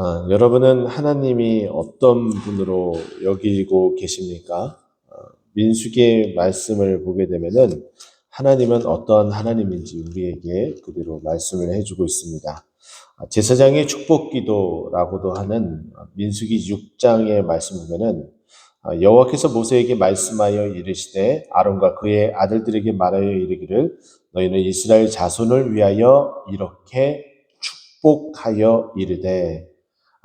아, 여러분은 하나님이 어떤 분으로 여기고 계십니까? 어, 민수기의 말씀을 보게 되면은 하나님은 어떠한 하나님인지 우리에게 그대로 말씀을 해주고 있습니다. 아, 제사장의 축복기도라고도 하는 민수기 6장의 말씀 보면은 아, 여호와께서 모세에게 말씀하여 이르시되 아론과 그의 아들들에게 말하여 이르기를 너희는 이스라엘 자손을 위하여 이렇게 축복하여 이르되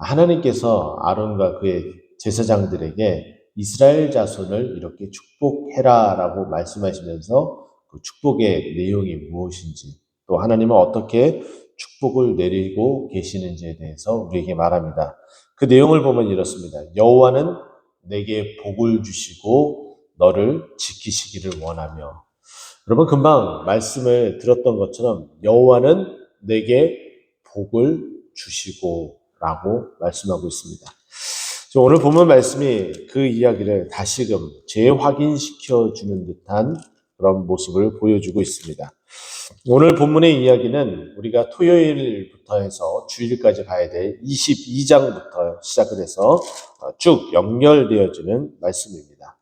하나님께서 아론과 그의 제사장들에게 이스라엘 자손을 이렇게 축복해라라고 말씀하시면서 그 축복의 내용이 무엇인지 또 하나님은 어떻게 축복을 내리고 계시는지에 대해서 우리에게 말합니다. 그 내용을 보면 이렇습니다. 여호와는 내게 복을 주시고 너를 지키시기를 원하며 여러분 금방 말씀을 들었던 것처럼 여호와는 내게 복을 주시고 라고 말씀하고 있습니다. 오늘 본문 말씀이 그 이야기를 다시금 재확인시켜 주는 듯한 그런 모습을 보여주고 있습니다. 오늘 본문의 이야기는 우리가 토요일부터 해서 주일까지 가야 될 22장부터 시작을 해서 쭉 연결되어지는 말씀입니다.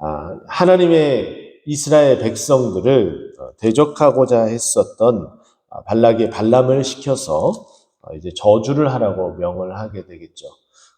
아, 하나님의 이스라엘 백성들을 대적하고자 했었던 발락의 발람을 시켜서 어, 이제 저주를 하라고 명을 하게 되겠죠.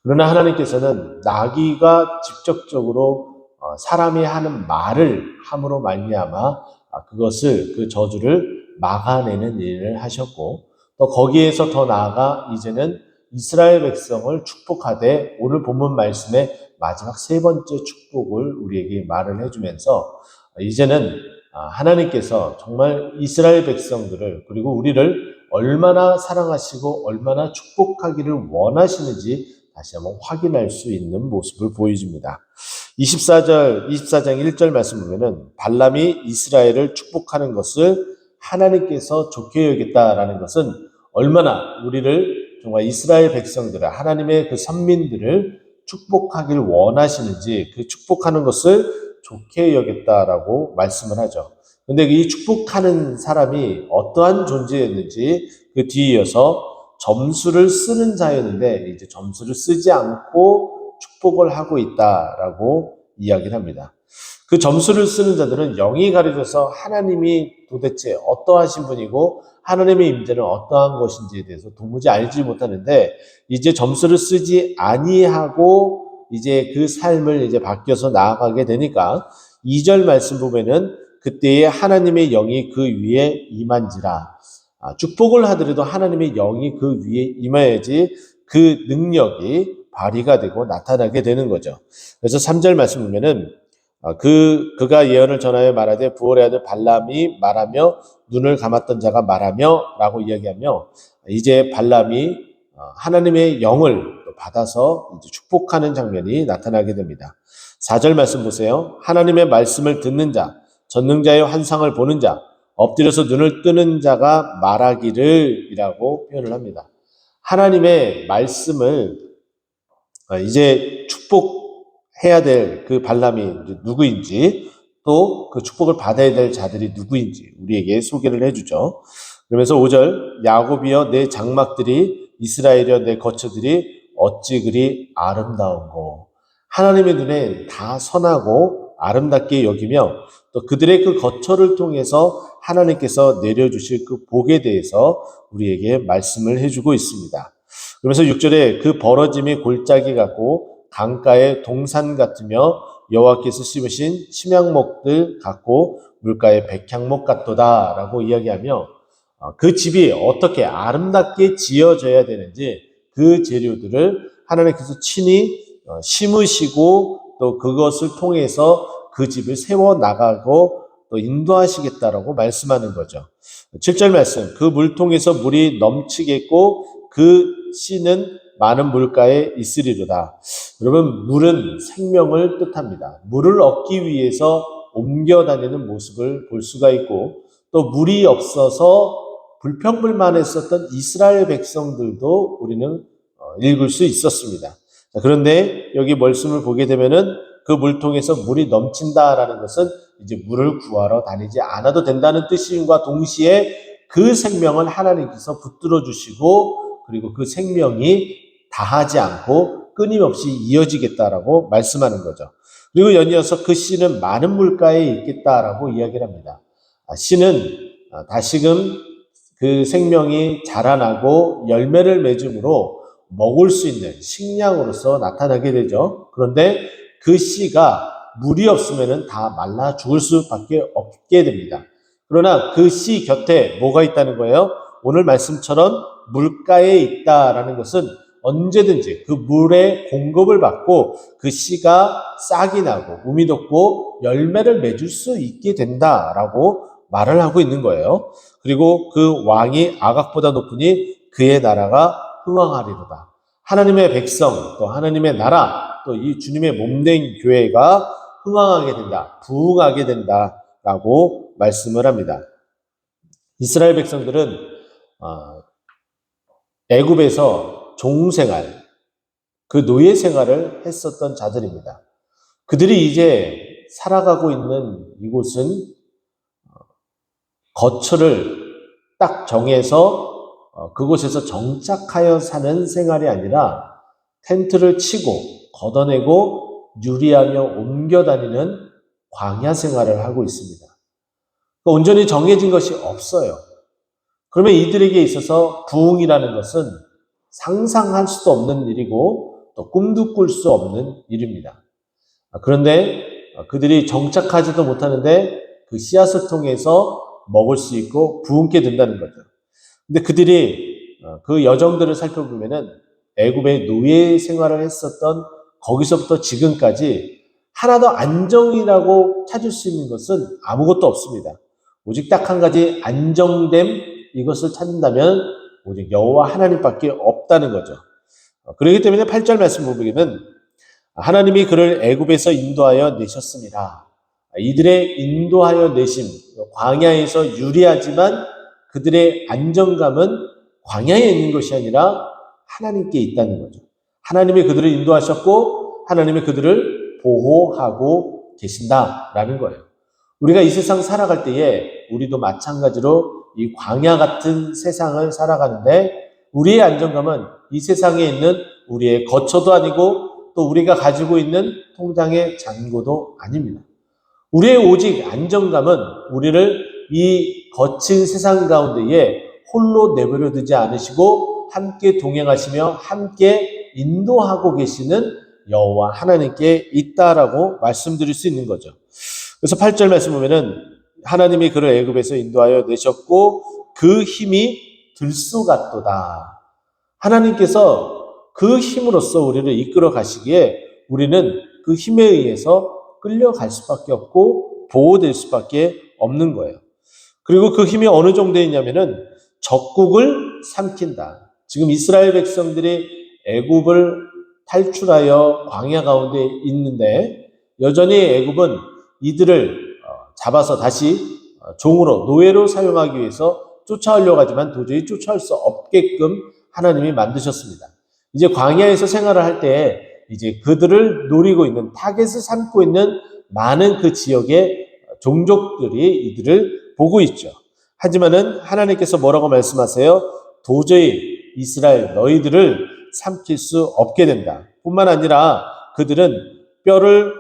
그러나 하나님께서는 나귀가 직접적으로 어, 사람이 하는 말을 함으로 말미암아 아, 그것을 그 저주를 막아내는 일을 하셨고 또 거기에서 더 나아가 이제는 이스라엘 백성을 축복하되 오늘 본문 말씀의 마지막 세 번째 축복을 우리에게 말을 해주면서 이제는 아, 하나님께서 정말 이스라엘 백성들을 그리고 우리를 얼마나 사랑하시고 얼마나 축복하기를 원하시는지 다시 한번 확인할 수 있는 모습을 보여줍니다. 24절, 24장 1절 말씀 보면은 발람이 이스라엘을 축복하는 것을 하나님께서 좋게 여겼다라는 것은 얼마나 우리를 정말 이스라엘 백성들을 하나님의 그 선민들을 축복하기를 원하시는지 그 축복하는 것을 좋게 여겼다라고 말씀을 하죠. 근데 이 축복하는 사람이 어떠한 존재였는지 그 뒤에 이어서 점수를 쓰는 자였는데 이제 점수를 쓰지 않고 축복을 하고 있다라고 이야기를 합니다. 그 점수를 쓰는 자들은 영이 가려져서 하나님이 도대체 어떠하신 분이고 하나님의 임재는 어떠한 것인지에 대해서 도무지 알지 못하는데 이제 점수를 쓰지 아니하고 이제 그 삶을 이제 바뀌어서 나아가게 되니까 2절 말씀 보면은 그때에 하나님의 영이 그 위에 임한지라. 아, 축복을 하더라도 하나님의 영이 그 위에 임해야지 그 능력이 발휘가 되고 나타나게 되는 거죠. 그래서 3절 말씀 보면은 아, 그 그가 예언을 전하여 말하되 부월의 아들 발람이 말하며 눈을 감았던 자가 말하며라고 이야기하며 이제 발람이 어, 하나님의 영을 받아서 축복하는 장면이 나타나게 됩니다. 4절 말씀 보세요. 하나님의 말씀을 듣는 자, 전능자의 환상을 보는 자, 엎드려서 눈을 뜨는 자가 말하기를 이라고 표현을 합니다. 하나님의 말씀을 어, 이제 축복해야 될 그 발람이 누구인지 또 그 축복을 받아야 될 자들이 누구인지 우리에게 소개를 해주죠. 그러면서 5절 야곱이여 내 장막들이 이스라엘이여 내 거처들이 어찌 그리 아름다운고 하나님의 눈에 다 선하고 아름답게 여기며 또 그들의 그 거처를 통해서 하나님께서 내려주실 그 복에 대해서 우리에게 말씀을 해주고 있습니다. 그러면서 6절에 그 벌어짐이 골짜기 같고 강가의 동산 같으며 여호와께서 심으신 침향목들 같고 물가의 백향목 같도다라고 이야기하며 어, 그 집이 어떻게 아름답게 지어져야 되는지 그 재료들을 하나님께서 친히 어, 심으시고 또 그것을 통해서 그 집을 세워 나가고 또 인도하시겠다라고 말씀하는 거죠. 7절 말씀. 그 물통에서 물이 넘치겠고 그 씨는 많은 물가에 있으리로다. 여러분, 물은 생명을 뜻합니다. 물을 얻기 위해서 옮겨 다니는 모습을 볼 수가 있고 또 물이 없어서 불평불만했었던 이스라엘 백성들도 우리는 어, 읽을 수 있었습니다. 그런데 여기 말씀을 보게 되면은 그 물통에서 물이 넘친다라는 것은 이제 물을 구하러 다니지 않아도 된다는 뜻임과 동시에 그 생명을 하나님께서 붙들어 주시고 그리고 그 생명이 다하지 않고 끊임없이 이어지겠다라고 말씀하는 거죠. 그리고 연이어서 그 씨는 많은 물가에 있겠다라고 이야기를 합니다. 아, 씨는 아, 다시금 그 생명이 자라나고 열매를 맺음으로 먹을 수 있는 식량으로서 나타나게 되죠. 그런데 그 씨가 물이 없으면 다 말라 죽을 수밖에 없게 됩니다. 그러나 그 씨 곁에 뭐가 있다는 거예요? 오늘 말씀처럼 물가에 있다라는 것은 언제든지 그 물의 공급을 받고 그 씨가 싹이 나고 우미 돋고 열매를 맺을 수 있게 된다라고 말을 하고 있는 거예요. 그리고 그 왕이 아각보다 높으니 그의 나라가 흥왕하리로다. 하나님의 백성 또 하나님의 나라 또 이 주님의 몸된 교회가 흥왕하게 된다. 부흥하게 된다 라고 말씀을 합니다. 이스라엘 백성들은 어, 애굽에서 종생활, 그 노예 생활을 했었던 자들입니다. 그들이 이제 살아가고 있는 이곳은 거처를 딱 정해서 어, 그곳에서 정착하여 사는 생활이 아니라 텐트를 치고 걷어내고 유리하며 옮겨 다니는 광야 생활을 하고 있습니다. 그러니까 온전히 정해진 것이 없어요. 그러면 이들에게 있어서 부흥이라는 것은 상상할 수도 없는 일이고 또 꿈도 꿀 수 없는 일입니다. 아, 그런데 그들이 정착하지도 못하는데 그 씨앗을 통해서 먹을 수 있고 부흥게 된다는 거죠. 근데 그들이 어, 그 여정들을 살펴보면은 애굽의 노예 생활을 했었던 거기서부터 지금까지 하나도 안정이라고 찾을 수 있는 것은 아무것도 없습니다. 오직 딱 한 가지 안정됨 이것을 찾는다면 오직 여호와 하나님밖에 없다는 거죠. 어, 그렇기 때문에 8절 말씀 보면은 하나님이 그를 애굽에서 인도하여 내셨습니다. 이들의 인도하여 내심 광야에서 유리하지만 그들의 안정감은 광야에 있는 것이 아니라 하나님께 있다는 거죠. 하나님이 그들을 인도하셨고 하나님이 그들을 보호하고 계신다라는 거예요. 우리가 이 세상 살아갈 때에 우리도 마찬가지로 이 광야 같은 세상을 살아가는데 우리의 안정감은 이 세상에 있는 우리의 거처도 아니고 또 우리가 가지고 있는 통장의 잔고도 아닙니다. 우리의 오직 안정감은 우리를 이 거친 세상 가운데에 홀로 내버려 두지 않으시고 함께 동행하시며 함께 인도하고 계시는 여호와 하나님께 있다라고 말씀드릴 수 있는 거죠. 그래서 8절 말씀 보면은 하나님이 그를 애굽에서 인도하여 내셨고 그 힘이 들소 같도다. 하나님께서 그 힘으로써 우리를 이끌어 가시기에 우리는 그 힘에 의해서 끌려갈 수밖에 없고 보호될 수밖에 없는 거예요. 그리고 그 힘이 어느 정도에 있냐면은 적국을 삼킨다. 지금 이스라엘 백성들이 애굽을 탈출하여 광야 가운데 있는데 여전히 애굽은 이들을 어, 잡아서 다시 어, 종으로 노예로 사용하기 위해서 쫓아오려고 하지만 도저히 쫓아올 수 없게끔 하나님이 만드셨습니다. 이제 광야에서 생활을 할 때 이제 그들을 노리고 있는 타겟을 삼고 있는 많은 그 지역의 종족들이 이들을 보고 있죠. 하지만은 하나님께서 뭐라고 말씀하세요? 도저히 이스라엘 너희들을 삼킬 수 없게 된다. 뿐만 아니라 그들은 뼈를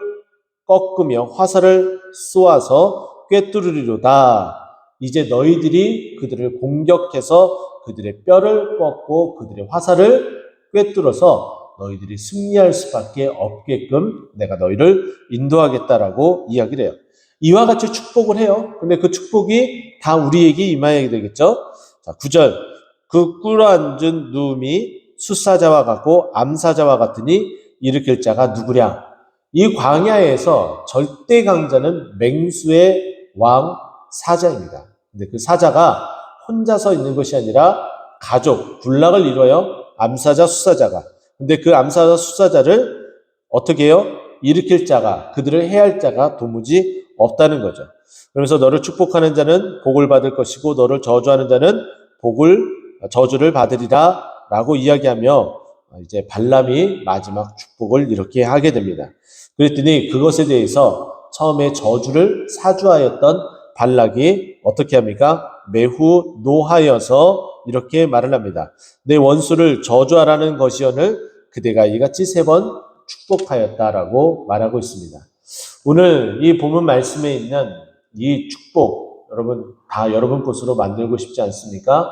꺾으며 화살을 쏘아서 꿰뚫으리로다. 이제 너희들이 그들을 공격해서 그들의 뼈를 꺾고 그들의 화살을 꿰뚫어서 너희들이 승리할 수밖에 없게끔 내가 너희를 인도하겠다라고 이야기를 해요. 이와 같이 축복을 해요. 근데 그 축복이 다 우리에게 임하게 되겠죠. 자, 9절. 그 꿇어앉은 누움이 숫사자와 같고 암사자와 같으니 일으킬 자가 누구랴. 이 광야에서 절대 강자는 맹수의 왕 사자입니다. 근데 그 사자가 혼자서 있는 것이 아니라 가족, 군락을 이루어요. 암사자, 수사자가. 근데 그 암사자, 수사자를 어떻게 해요? 일으킬 자가, 그들을 해할 자가 도무지 없다는 거죠. 그러면서 너를 축복하는 자는 복을 받을 것이고 너를 저주하는 자는 복을 저주를 받으리라 라고 이야기하며 이제 발람이 마지막 축복을 이렇게 하게 됩니다. 그랬더니 그것에 대해서 처음에 저주를 사주하였던 발락이 어떻게 합니까? 매우 노하여서 이렇게 말을 합니다. 내 원수를 저주하라는 것이오늘 그대가 이같이 세 번 축복하였다라고 말하고 있습니다. 오늘 이 본문 말씀에 있는 이 축복 여러분 다 여러분 것으로 만들고 싶지 않습니까?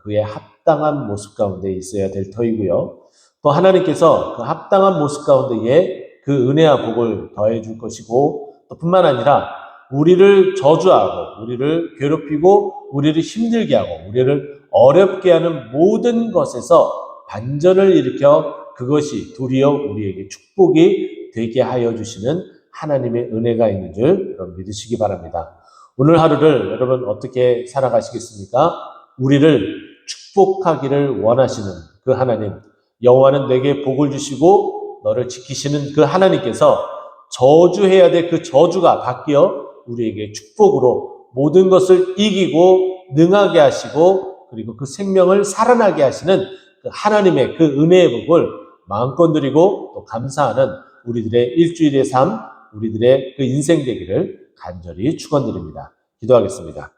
그의 합당한 모습 가운데 있어야 될 터이고요. 또 하나님께서 그 합당한 모습 가운데에 그 은혜와 복을 더해 줄 것이고 또 뿐만 아니라 우리를 저주하고 우리를 괴롭히고 우리를 힘들게 하고 우리를 어렵게 하는 모든 것에서 반전을 일으켜 그것이 도리어 우리에게 축복이 되게 하여 주시는 하나님의 은혜가 있는 줄 여러분 믿으시기 바랍니다. 오늘 하루를 여러분 어떻게 살아가시겠습니까? 우리를 축복하기를 원하시는 그 하나님, 여호와는 내게 복을 주시고 너를 지키시는 그 하나님께서 저주해야 될 그 저주가 바뀌어 우리에게 축복으로 모든 것을 이기고 능하게 하시고 그리고 그 생명을 살아나게 하시는 그 하나님의 그 은혜의 복을 마음껏 누리고 또 감사하는 우리들의 일주일의 삶, 우리들의 그 인생 되기를 간절히 축원드립니다. 기도하겠습니다.